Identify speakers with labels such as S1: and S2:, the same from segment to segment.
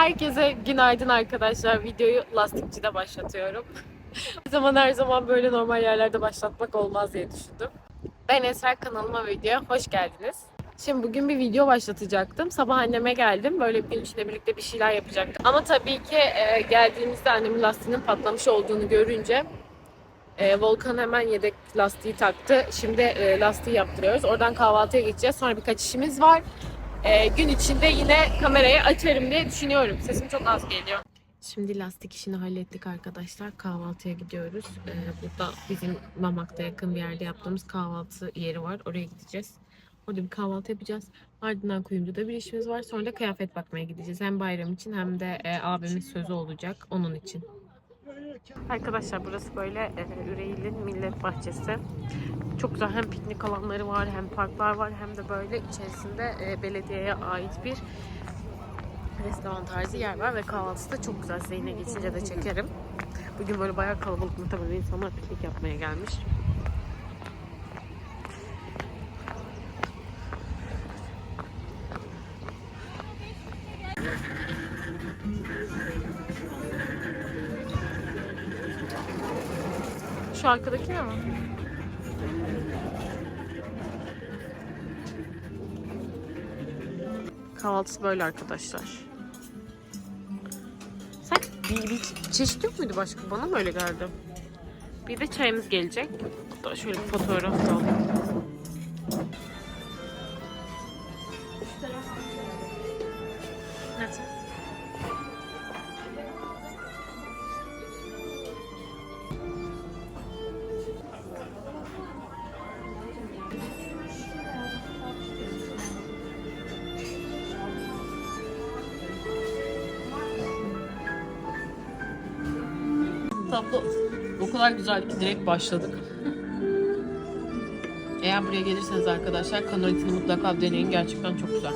S1: Herkese günaydın arkadaşlar. Videoyu lastikçide başlatıyorum. her zaman her zaman böyle normal yerlerde başlatmak olmaz diye düşündüm. Ben Esra kanalıma videoya hoş geldiniz. Şimdi bugün bir video başlatacaktım. Sabah anneme geldim. Böyle gün içinde birlikte bir şeyler yapacaktık. Ama tabii ki e, geldiğimizde annemin lastiğinin patlamış olduğunu görünce e, Volkan hemen yedek lastiği taktı. Şimdi e, lastiği yaptırıyoruz. Oradan kahvaltıya geçeceğiz. Sonra birkaç işimiz var. E, gün içinde yine kamerayı açarım diye düşünüyorum. Sesim çok az geliyor. Şimdi lastik işini hallettik arkadaşlar. Kahvaltıya gidiyoruz. Ee, burada bizim Mamak'ta yakın bir yerde yaptığımız kahvaltı yeri var. Oraya gideceğiz. Orada bir kahvaltı yapacağız. Ardından kuyumcuda bir işimiz var. Sonra da kıyafet bakmaya gideceğiz. Hem bayram için hem de e, abimin sözü olacak. Onun için. Arkadaşlar burası böyle e, Üreyl'in millet bahçesi. Çok güzel hem piknik alanları var hem parklar var hem de böyle içerisinde e, belediyeye ait bir restoran tarzı yer var ve kahvaltısı da çok güzel. Size yine geçince de çekerim. Bugün böyle bayağı kalabalık muhtemelen insanlar piknik yapmaya gelmiş. Şu arkadaki ne mi? Kahvaltısı böyle arkadaşlar. Sen bir, bir çeşit yok muydu başka? Bana mı öyle geldi? Bir de çayımız gelecek. Şöyle bir fotoğraf da Tablo o kadar güzel ki direkt başladık. Eğer buraya gelirseniz arkadaşlar kanoritini mutlaka deneyin. Gerçekten çok güzel.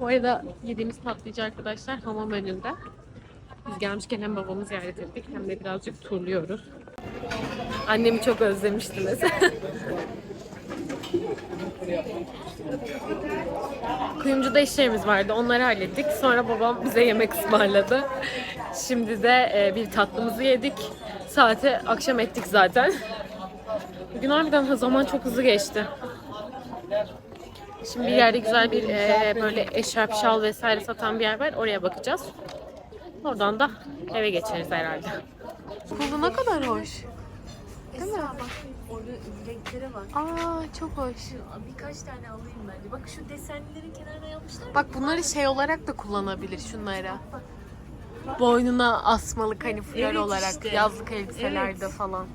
S1: Bu arada yediğimiz tatlıcı arkadaşlar hamam önünde. Biz gelmişken hem babamı ziyaret ettik hem de birazcık turluyoruz. Annemi çok özlemiştiniz. Kuyumcuda işlerimiz vardı. Onları hallettik. Sonra babam bize yemek ısmarladı. Şimdi de e, bir tatlımızı yedik. Saate akşam ettik zaten. Bugün harbiden zaman çok hızlı geçti. Şimdi bir yerde güzel bir e, böyle eşarp, şal vesaire satan bir yer var. Oraya bakacağız. Oradan da eve geçeriz herhalde. Bu ne kadar hoş.
S2: Değil mi? Bak orada renkleri var.
S1: Aa çok hoş.
S2: Birkaç tane alayım bence. Bak şu desenleri kenarına yapmışlar.
S1: Bak bunları şey olarak da kullanabilir şunlara. Boynuna asmalık hani flör
S2: Evet
S1: olarak
S2: işte.
S1: yazlık elbiselerde
S2: Evet.
S1: falan.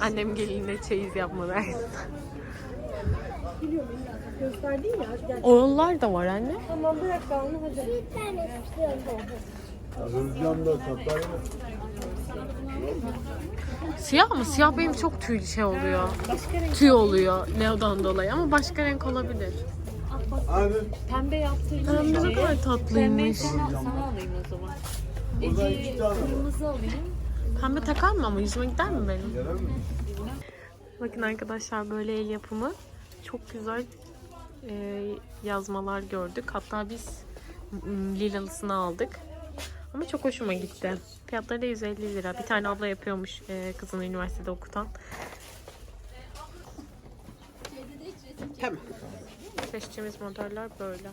S1: Annem gelinle çeyiz yapma dersin.
S2: Gösterdin ya.
S1: Oğullar da var anne.
S2: Tamam bırak kalını hadi.
S3: Saplar mı?
S1: Siyah mı? Siyah benim çok tüy şey oluyor. Tüy oluyor Leo'dan dolayı ama başka renk olabilir.
S3: Abi
S2: Pembe yaptırdım.
S1: Pembe ne kadar tatlıymış.
S2: sana, sana alayım.
S3: Buradan
S2: Ece
S3: iki tane var.
S2: kırmızı alayım.
S1: Pembe takar mı ama yüzüme gider mi benim? Bakın arkadaşlar böyle el yapımı çok güzel e, yazmalar gördük. Hatta biz m, lilalısını aldık. Ama çok hoşuma gitti. Fiyatları da 150 lira. Bir tane abla yapıyormuş e, kızını üniversitede okutan.
S4: Tamam.
S1: Seçtiğimiz modeller böyle.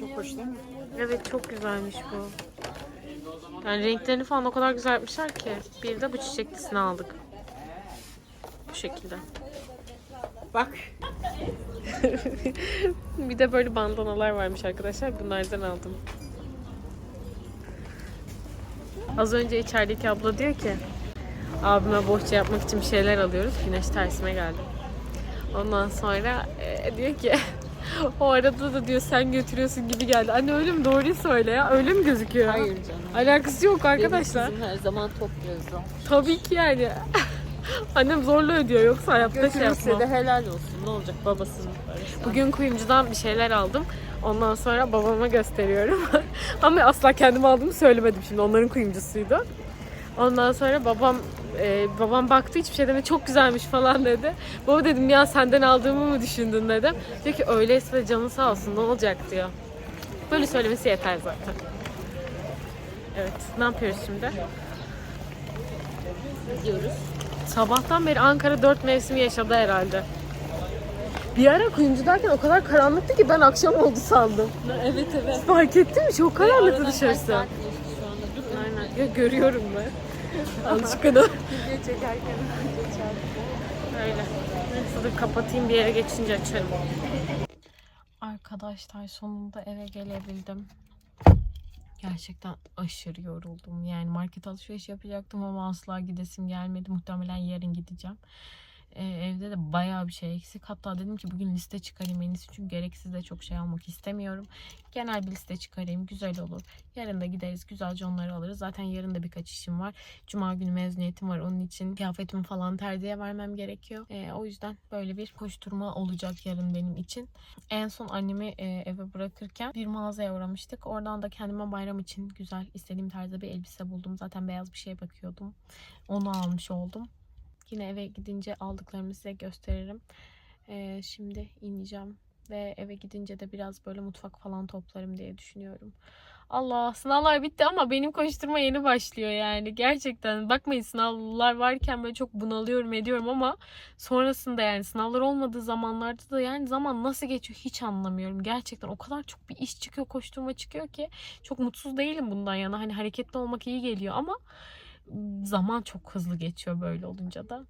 S4: Çok hoş değil mi?
S1: Evet çok güzelmiş bu. Yani renklerini falan o kadar güzel yapmışlar ki. Bir de bu çiçeklisini aldık. Bu şekilde.
S4: Bak.
S1: bir de böyle bandanalar varmış arkadaşlar. Bunlardan aldım. Az önce içerideki abla diyor ki abime bohça yapmak için bir şeyler alıyoruz. Güneş tersime geldi. Ondan sonra e, diyor ki o arada da diyor sen götürüyorsun gibi geldi. Anne öyle mi? Doğruyu söyle ya. Öyle mi gözüküyor?
S2: Hayır canım.
S1: Alakası yok arkadaşlar.
S2: Bizim her zaman topluyoruz o.
S1: Tabii ki yani. Annem zorla ödüyor yoksa hayatta şey
S2: Götürürse
S1: yapmam.
S2: de helal olsun. Ne olacak babasının parası.
S1: Bugün kuyumcudan bir şeyler aldım. Ondan sonra babama gösteriyorum. Ama asla kendim aldığımı söylemedim şimdi. Onların kuyumcusuydu. Ondan sonra babam Ee, babam baktı hiçbir şey demedi. Çok güzelmiş falan dedi. Baba dedim ya senden aldığımı mı düşündün dedim. Diyor ki öyleyse canın sağ olsun ne olacak diyor. Böyle söylemesi yeter zaten. Evet ne yapıyoruz şimdi? Gidiyoruz. Sabahtan beri Ankara dört mevsimi yaşadı herhalde. Bir ara kuyumcudayken o kadar karanlıktı ki ben akşam oldu sandım.
S2: Evet evet.
S1: Fark ettin mi? Çok karanlıktı dışarısı.
S2: saat geçti şu anda. Dur.
S1: Aynen. Ya görüyorum ben. Alışkınım.
S2: Video çekerken
S1: Öyle. Neyse dur kapatayım bir yere geçince açarım. Arkadaşlar sonunda eve gelebildim. Gerçekten aşırı yoruldum. Yani market alışveriş yapacaktım ama asla gidesim gelmedi. Muhtemelen yarın gideceğim. Ee, evde de bayağı bir şey eksik. Hatta dedim ki bugün liste çıkarayım en iyisi. Çünkü gereksiz de çok şey almak istemiyorum. Genel bir liste çıkarayım. Güzel olur. Yarın da gideriz. Güzelce onları alırız. Zaten yarın da birkaç işim var. Cuma günü mezuniyetim var. Onun için kıyafetimi falan terziye vermem gerekiyor. Ee, o yüzden böyle bir koşturma olacak yarın benim için. En son annemi e, eve bırakırken bir mağazaya uğramıştık. Oradan da kendime bayram için güzel istediğim tarzda bir elbise buldum. Zaten beyaz bir şeye bakıyordum. Onu almış oldum. Yine eve gidince aldıklarımı size gösteririm. Ee, şimdi ineceğim ve eve gidince de biraz böyle mutfak falan toplarım diye düşünüyorum. Allah sınavlar bitti ama benim koşturma yeni başlıyor yani gerçekten bakmayın sınavlar varken böyle çok bunalıyorum ediyorum ama sonrasında yani sınavlar olmadığı zamanlarda da yani zaman nasıl geçiyor hiç anlamıyorum gerçekten o kadar çok bir iş çıkıyor koşturma çıkıyor ki çok mutsuz değilim bundan yana hani hareketli olmak iyi geliyor ama zaman çok hızlı geçiyor böyle olunca da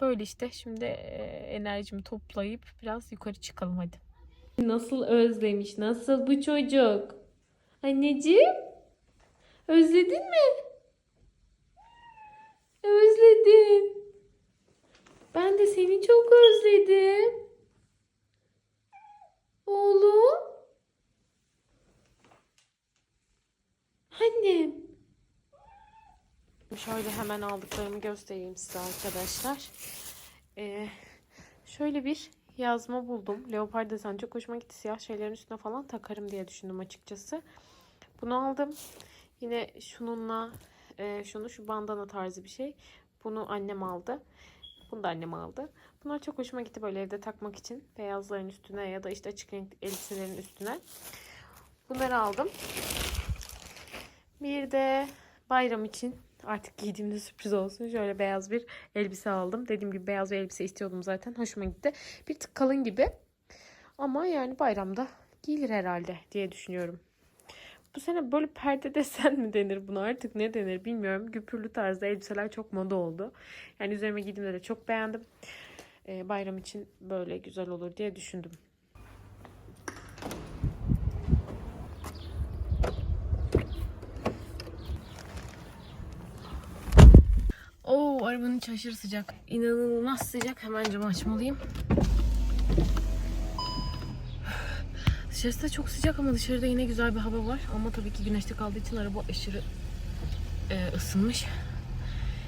S1: böyle işte şimdi enerjimi toplayıp biraz yukarı çıkalım hadi. Nasıl özlemiş nasıl bu çocuk? Anneciğim özledin mi? Özledim. Ben de seni çok özledim. Oğlum. Annem. Şöyle hemen aldıklarımı göstereyim size arkadaşlar. Ee, şöyle bir yazma buldum. Leopar desen çok hoşuma gitti. Siyah şeylerin üstüne falan takarım diye düşündüm açıkçası. Bunu aldım. Yine şununla e, şunu şu bandana tarzı bir şey. Bunu annem aldı. Bunu da annem aldı. Bunlar çok hoşuma gitti böyle evde takmak için. Beyazların üstüne ya da işte açık renk elbiselerin üstüne. Bunları aldım. Bir de bayram için artık giydiğimde sürpriz olsun. Şöyle beyaz bir elbise aldım. Dediğim gibi beyaz bir elbise istiyordum zaten. Hoşuma gitti. Bir tık kalın gibi. Ama yani bayramda giyilir herhalde diye düşünüyorum. Bu sene böyle perde desen mi denir buna artık ne denir bilmiyorum. Güpürlü tarzda elbiseler çok moda oldu. Yani üzerime giydiğimde de çok beğendim. Ee, bayram için böyle güzel olur diye düşündüm. Arabanın içi aşırı sıcak. İnanılmaz sıcak. Hemen camı açmalıyım. Dışarısı da çok sıcak ama dışarıda yine güzel bir hava var. Ama tabii ki güneşte kaldığı için araba aşırı e, ısınmış.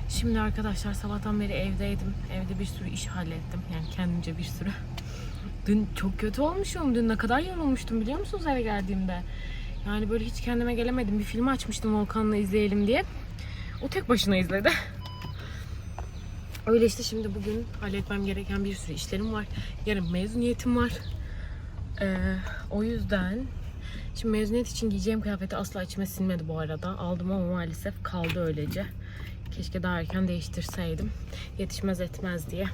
S1: Şimdi arkadaşlar sabahtan beri evdeydim. Evde bir sürü iş hallettim. Yani kendimce bir sürü. Dün çok kötü olmuşum. Dün ne kadar yorulmuştum biliyor musunuz eve geldiğimde? Yani böyle hiç kendime gelemedim. Bir film açmıştım Volkan'la izleyelim diye. O tek başına izledi. Öyle işte şimdi bugün halletmem gereken bir sürü işlerim var. Yarın mezuniyetim var. Ee, o yüzden şimdi mezuniyet için giyeceğim kıyafeti asla içime sinmedi bu arada. Aldım ama maalesef kaldı öylece. Keşke daha erken değiştirseydim. Yetişmez etmez diye.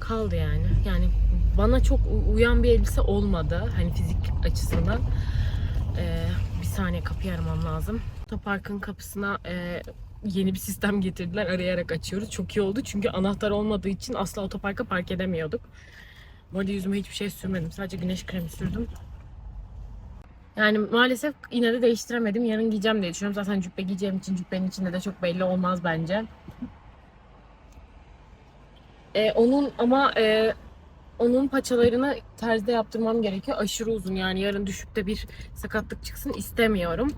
S1: Kaldı yani. Yani bana çok uyan bir elbise olmadı. Hani fizik açısından. Ee, bir saniye kapıyı aramam lazım. Otoparkın kapısına e, yeni bir sistem getirdiler. Arayarak açıyoruz. Çok iyi oldu. Çünkü anahtar olmadığı için asla otoparka park edemiyorduk. Bu arada yüzüme hiçbir şey sürmedim. Sadece güneş kremi sürdüm. Yani maalesef yine de değiştiremedim. Yarın giyeceğim diye düşünüyorum. Zaten cübbe giyeceğim için cübbenin içinde de çok belli olmaz bence. Ee, onun ama e, onun paçalarını terzide yaptırmam gerekiyor. Aşırı uzun yani yarın düşüp de bir sakatlık çıksın istemiyorum.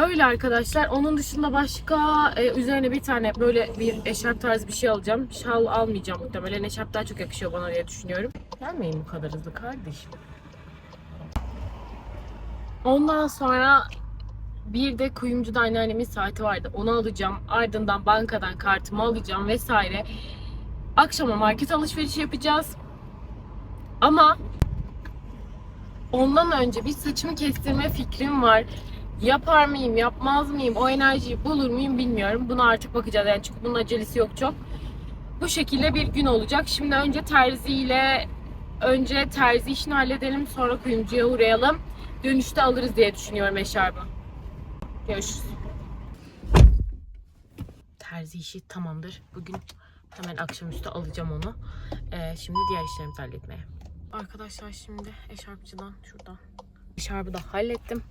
S1: Öyle arkadaşlar. Onun dışında başka e, üzerine bir tane böyle bir eşarp tarzı bir şey alacağım. Şal almayacağım muhtemelen. Eşarp daha çok yakışıyor bana diye düşünüyorum. Gelmeyin bu kadar hızlı kardeşim. Ondan sonra Bir de kuyumcuda anneannemin saati vardı. Onu alacağım. Ardından bankadan kartımı alacağım vesaire. Akşama market alışverişi yapacağız. Ama ondan önce bir saçımı kestirme fikrim var. Yapar mıyım, yapmaz mıyım, o enerjiyi bulur muyum bilmiyorum. Buna artık bakacağız yani çünkü bunun acelesi yok çok. Bu şekilde bir gün olacak. Şimdi önce terziyle önce terzi işini halledelim sonra kuyumcuya uğrayalım. Dönüşte alırız diye düşünüyorum eşarbı. Görüşürüz. Terzi işi tamamdır. Bugün hemen akşamüstü alacağım onu. Ee, şimdi diğer işlerimizi halletmeye. Arkadaşlar şimdi eşarpçıdan şuradan eşarbı da hallettim.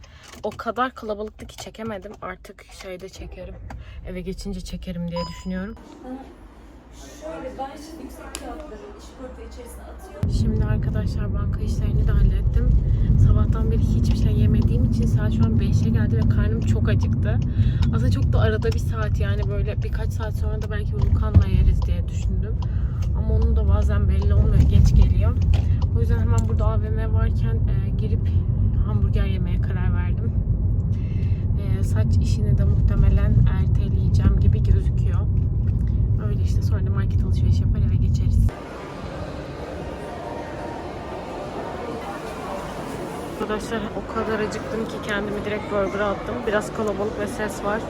S1: O kadar kalabalıktı ki çekemedim. Artık şeyde çekerim. Eve geçince çekerim diye düşünüyorum.
S2: Şöyle ben şimdi yüksek kağıtları işporta içerisine atıyorum.
S1: Şimdi arkadaşlar banka işlerini de hallettim. Sabahtan beri hiçbir şey yemediğim için saat şu an 5'e geldi ve karnım çok acıktı. Aslında çok da arada bir saat yani böyle birkaç saat sonra da belki Volkan'la yeriz diye düşündüm. Ama onun da bazen belli olmuyor, geç geliyor. O yüzden hemen burada AVM varken e, girip hamburger yemeye karar verdim. E, saç işini de muhtemelen erteleyeceğim gibi gözüküyor. Öyle işte sonra da market alışveriş yapar eve geçeriz. Arkadaşlar o kadar acıktım ki kendimi direkt burger'a attım. Biraz kalabalık ve ses var.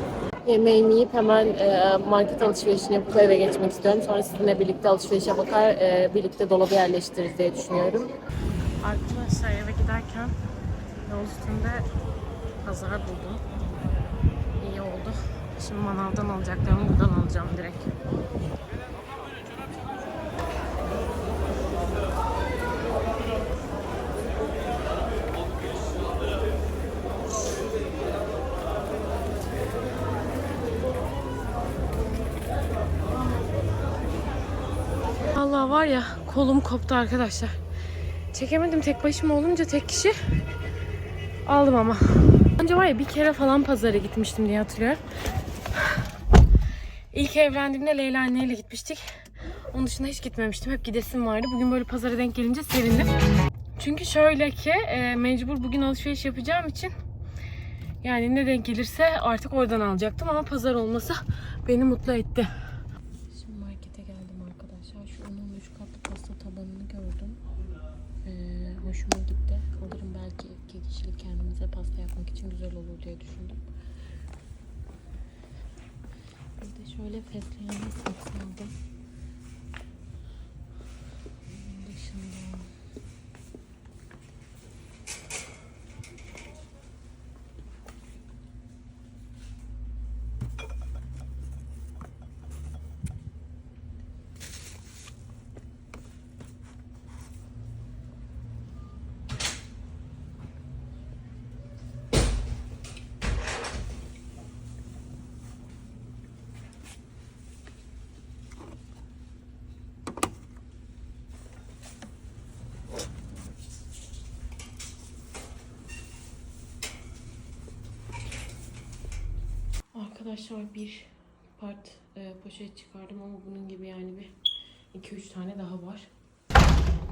S1: Yemeğimi yiyip hemen e, market alışverişini yapıp eve geçmek istiyorum. Sonra sizinle birlikte alışverişe bakar, e, birlikte dolabı yerleştiririz diye düşünüyorum. Arkadaşlar eve giderken yol üstünde pazar buldum. İyi oldu. Şimdi manavdan alacaklarımı buradan alacağım direkt. Var ya kolum koptu arkadaşlar. Çekemedim tek başıma olunca tek kişi aldım ama. Önce var ya bir kere falan pazara gitmiştim diye hatırlıyorum. İlk evlendiğimde Leyla anneyle gitmiştik. Onun dışında hiç gitmemiştim. Hep gidesim vardı. Bugün böyle pazara denk gelince sevindim. Çünkü şöyle ki e, mecbur bugün alışveriş yapacağım için yani ne denk gelirse artık oradan alacaktım ama pazar olması beni mutlu etti. Şimdi markete geldim arkadaşlar. Şu onun 3 katlı pasta tabanını gördüm. Ee, hoşuma gitti. Alırım belki iki kişilik kendimize pasta yapmak için güzel olur diye düşündüm. Bir şöyle fesleğenli saksı aldım. Onun dışında Arkadaşlar bir part e, poşet çıkardım ama bunun gibi yani bir 2-3 tane daha var.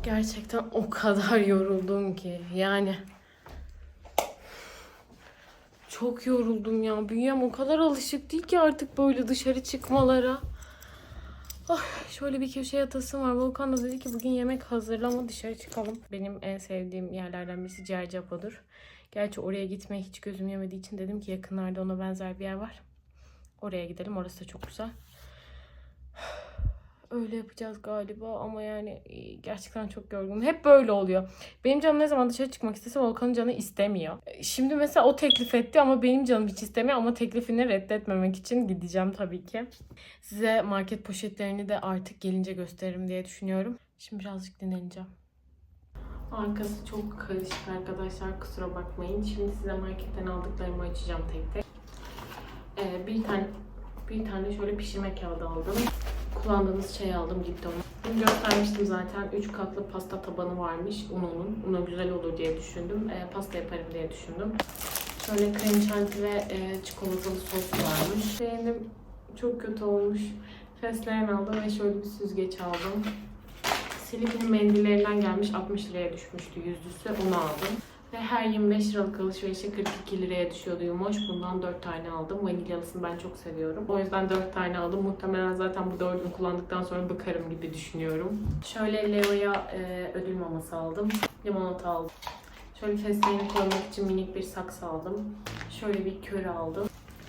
S1: Gerçekten o kadar yoruldum ki yani çok yoruldum ya. Bünyem o kadar alışık değil ki artık böyle dışarı çıkmalara. Ah, şöyle bir köşeye atasım var. Volkan da dedi ki bugün yemek hazırlama dışarı çıkalım. Benim en sevdiğim yerlerden birisi Cercapo'dur. Gerçi oraya gitmeye hiç gözüm yemediği için dedim ki yakınlarda ona benzer bir yer var. Oraya gidelim. Orası da çok güzel. Öyle yapacağız galiba ama yani e, gerçekten çok yorgunum. Hep böyle oluyor. Benim canım ne zaman dışarı çıkmak istese Volkan'ın canı istemiyor. E, Şimdi mesela o teklif etti ama benim canım hiç istemiyor ama teklifini reddetmemek için gideceğim tabii ki. Size market poşetlerini de artık gelince gösteririm diye düşünüyorum. Şimdi birazcık dinleneceğim. Arkası çok karışık arkadaşlar kusura bakmayın. Şimdi size marketten aldıklarımı açacağım tek tek. Ee, bir tane bir tane şöyle pişirme kağıdı aldım. Kullandığımız şey aldım Lipton'u. Bunu göstermiştim zaten. 3 katlı pasta tabanı varmış ununun. Una güzel olur diye düşündüm. Ee, pasta yaparım diye düşündüm. Şöyle krem şanti ve e, çikolatalı sos varmış. Beğendim. Çok kötü olmuş. Fesleğen aldım ve şöyle bir süzgeç aldım. Silifke'nin mendillerinden gelmiş 60 liraya düşmüştü yüzlüsü onu aldım. Ve her 25 liralık alışverişe 42 liraya düşüyordu yumoş. Bundan 4 tane aldım. Vanilyalısını ben çok seviyorum. O yüzden 4 tane aldım. Muhtemelen zaten bu dördünü kullandıktan sonra bıkarım gibi düşünüyorum. Şöyle Leo'ya e, ödül maması aldım. Limonata aldım. Şöyle fesleğeni koymak için minik bir saksı aldım. Şöyle bir köre aldım.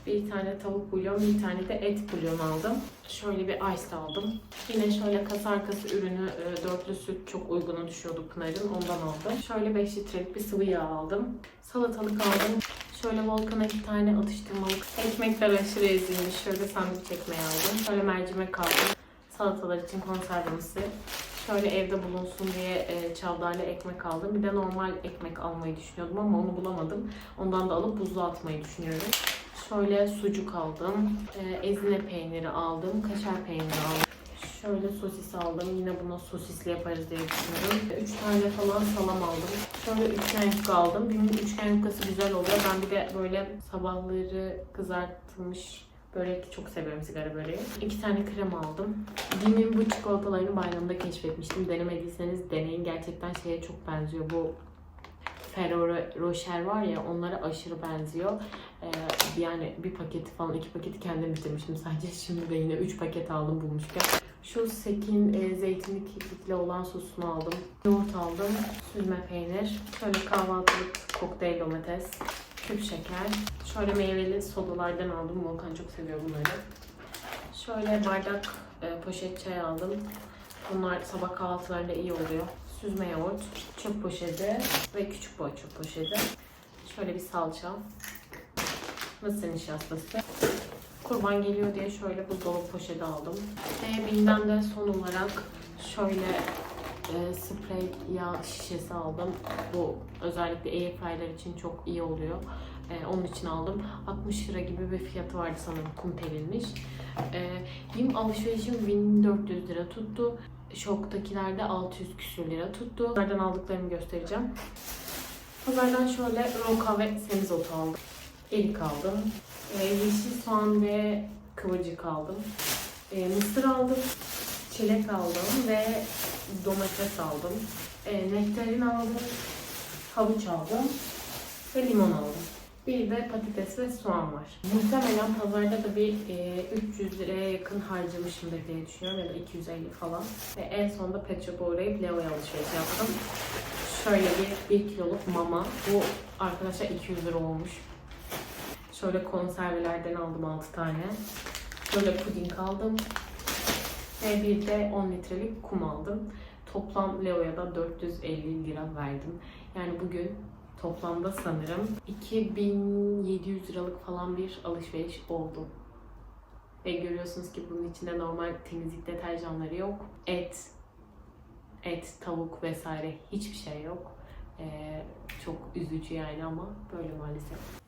S1: Bir tane tavuk bulyon, bir tane de et bulyon aldım. Şöyle bir ice aldım. Yine şöyle kasa arkası ürünü e, dörtlü süt çok uyguna düşüyordu Pınar'ın. Ondan aldım. Şöyle 5 litrelik bir sıvı yağ aldım. Salatalık aldım. Şöyle Volkan'a iki tane atıştırmalık. Ekmekler aşırı ezilmiş. Şöyle sandviç ekmeği aldım. Şöyle mercimek aldım. Salatalar için konservemsi. Şöyle evde bulunsun diye e, çavdarlı ekmek aldım. Bir de normal ekmek almayı düşünüyordum ama onu bulamadım. Ondan da alıp buzluğa atmayı düşünüyorum. Şöyle sucuk aldım. E, ezine peyniri aldım. Kaşar peyniri aldım. Şöyle sosis aldım. Yine buna sosisli yaparız diye düşünüyorum. Üç tane falan salam aldım. Şöyle üçgen yufka aldım. Günün üçgen yufkası güzel oluyor. Ben bir de böyle sabahları kızartılmış börek çok seviyorum sigara böreği. İki tane krem aldım. Bim'in bu çikolatalarını bayramda keşfetmiştim. Denemediyseniz deneyin. Gerçekten şeye çok benziyor. Bu Ferrero Rocher var ya onlara aşırı benziyor. Ee, yani bir paketi falan iki paketi kendim bitirmiştim sadece. Şimdi de yine üç paket aldım bulmuşken. Şu Sekin e, zeytinli kekikli olan sosunu aldım. Yoğurt aldım. Süzme peynir. Şöyle kahvaltılık kokteyl domates. Küp şeker. Şöyle meyveli sodalardan aldım. Volkan çok seviyor bunları. Şöyle bardak e, poşet çay aldım. Bunlar sabah kahvaltılarında iyi oluyor. Süzme yoğurt, çöp poşeti ve küçük boy çöp poşeti. Şöyle bir salça. Mısır nişastası. Kurban geliyor diye şöyle buzdolabı poşeti aldım. Ve bilmem de son olarak şöyle e, sprey yağ şişesi aldım. Bu özellikle airfryer için çok iyi oluyor. E, onun için aldım. 60 lira gibi bir fiyatı vardı sanırım kumpelinmiş. E, benim alışverişim 1400 lira tuttu. Şok'takilerde 600 küsür lira tuttu. Nereden aldıklarımı göstereceğim. Pazardan şöyle roka ve semizotu aldım. Erik aldım. E, yeşil soğan ve kıvırcık aldım. E, mısır aldım. Çilek aldım ve domates aldım. E, nektarin aldım. Havuç aldım. Ve limon aldım. Bir de patates ve soğan var. Muhtemelen pazarda da bir e, 300 liraya yakın harcamışımdır diye düşünüyorum ya da 250 falan. Ve en sonunda pet shop'a uğrayıp Leo'ya alışveriş yaptım. Şöyle bir 1 kiloluk mama. Bu arkadaşlar 200 lira olmuş. Şöyle konservelerden aldım 6 tane. Böyle puding aldım. Ve bir de 10 litrelik kum aldım. Toplam Leo'ya da 450 lira verdim. Yani bugün toplamda sanırım 2700 liralık falan bir alışveriş oldu. Ve görüyorsunuz ki bunun içinde normal temizlik deterjanları yok. Et, et, tavuk vesaire hiçbir şey yok. Ee, çok üzücü yani ama böyle maalesef.